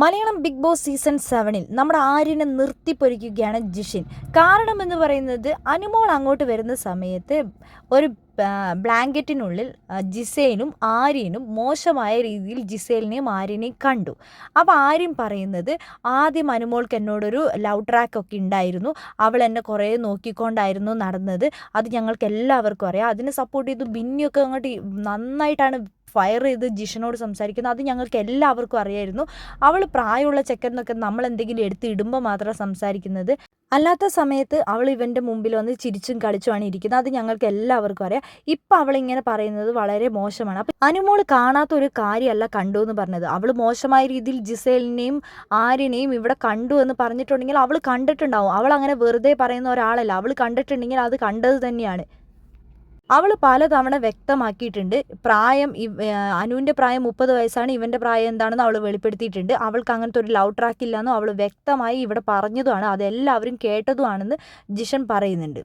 Malayalam big boss season സെവനിൽ നമ്മുടെ ആര്യനെ നിർത്തിപ്പൊരിക്കുകയാണ് ജിഷിൻ. കാരണം എന്ന് പറയുന്നത് അനുമോൾ അങ്ങോട്ട് വരുന്ന സമയത്ത് ഒരു ബ്ലാങ്കറ്റിനുള്ളിൽ ജിസേനും ആര്യനും മോശമായ രീതിയിൽ ജിസേലിനെയും ആര്യനെയും കണ്ടു. അപ്പോൾ ആര്യം പറയുന്നത് ആദ്യം അനുമോൾക്ക് എന്നോടൊരു ലവ് ട്രാക്ക് ഒക്കെ ഉണ്ടായിരുന്നു. അവൾ എന്നെ കുറേ നോക്കിക്കൊണ്ടായിരുന്നു നടന്നത്. അത് ഞങ്ങൾക്ക് എല്ലാവർക്കും അറിയാം. അതിനെ സപ്പോർട്ട് ചെയ്തു ബിന്നിയൊക്കെ അങ്ങോട്ട് നന്നായിട്ടാണ് ഫയർ ചെയ്ത് ജിഷനോട് സംസാരിക്കുന്നു. അത് ഞങ്ങൾക്ക് എല്ലാവർക്കും അറിയായിരുന്നു. അവൾ പ്രായമുള്ള ചെക്കൻ എന്നൊക്കെ നമ്മൾ എന്തെങ്കിലും എടുത്ത് ഇടുമ്പോൾ മാത്രം സംസാരിക്കുന്നത്. അല്ലാത്ത സമയത്ത് അവൾ ഇവന്റെ മുമ്പിൽ വന്ന് ചിരിച്ചും കളിച്ചുമാണ് ഇരിക്കുന്നത്. അത് ഞങ്ങൾക്ക് എല്ലാവർക്കും അറിയാം. ഇപ്പം അവളിങ്ങനെ പറയുന്നത് വളരെ മോശമാണ്. അപ്പം അനുമോൾ കാണാത്ത ഒരു കാര്യമല്ല കണ്ടു എന്ന് പറഞ്ഞത്. അവൾ മോശമായ രീതിയിൽ ജിസേലിനെയും ആര്യനെയും ഇവിടെ കണ്ടു എന്ന് പറഞ്ഞിട്ടുണ്ടെങ്കിൽ അവൾ കണ്ടിട്ടുണ്ടാവും. അവൾ അങ്ങനെ വെറുതെ പറയുന്ന ഒരാളല്ല. അവൾ കണ്ടിട്ടുണ്ടെങ്കിൽ അത് കണ്ടത് തന്നെയാണ്. അവൾ പലതവണ വ്യക്തമാക്കിയിട്ടുണ്ട്. പ്രായം അനുവിന്റെ പ്രായം മുപ്പത് വയസ്സാണ് ഇവന്റെ പ്രായം എന്താണെന്ന് അവൾ വെളിപ്പെടുത്തിയിട്ടുണ്ട്. അവൾക്ക് അങ്ങനത്തെ ഒരു ലവ് ട്രാക്ക് ഇല്ലയെന്നും അവൾ വ്യക്തമായി ഇവിടെ പറഞ്ഞതുമാണ്. അതെല്ലാവരും കേട്ടതുമാണെന്ന് ജിഷൻ പറയുന്നുണ്ട്.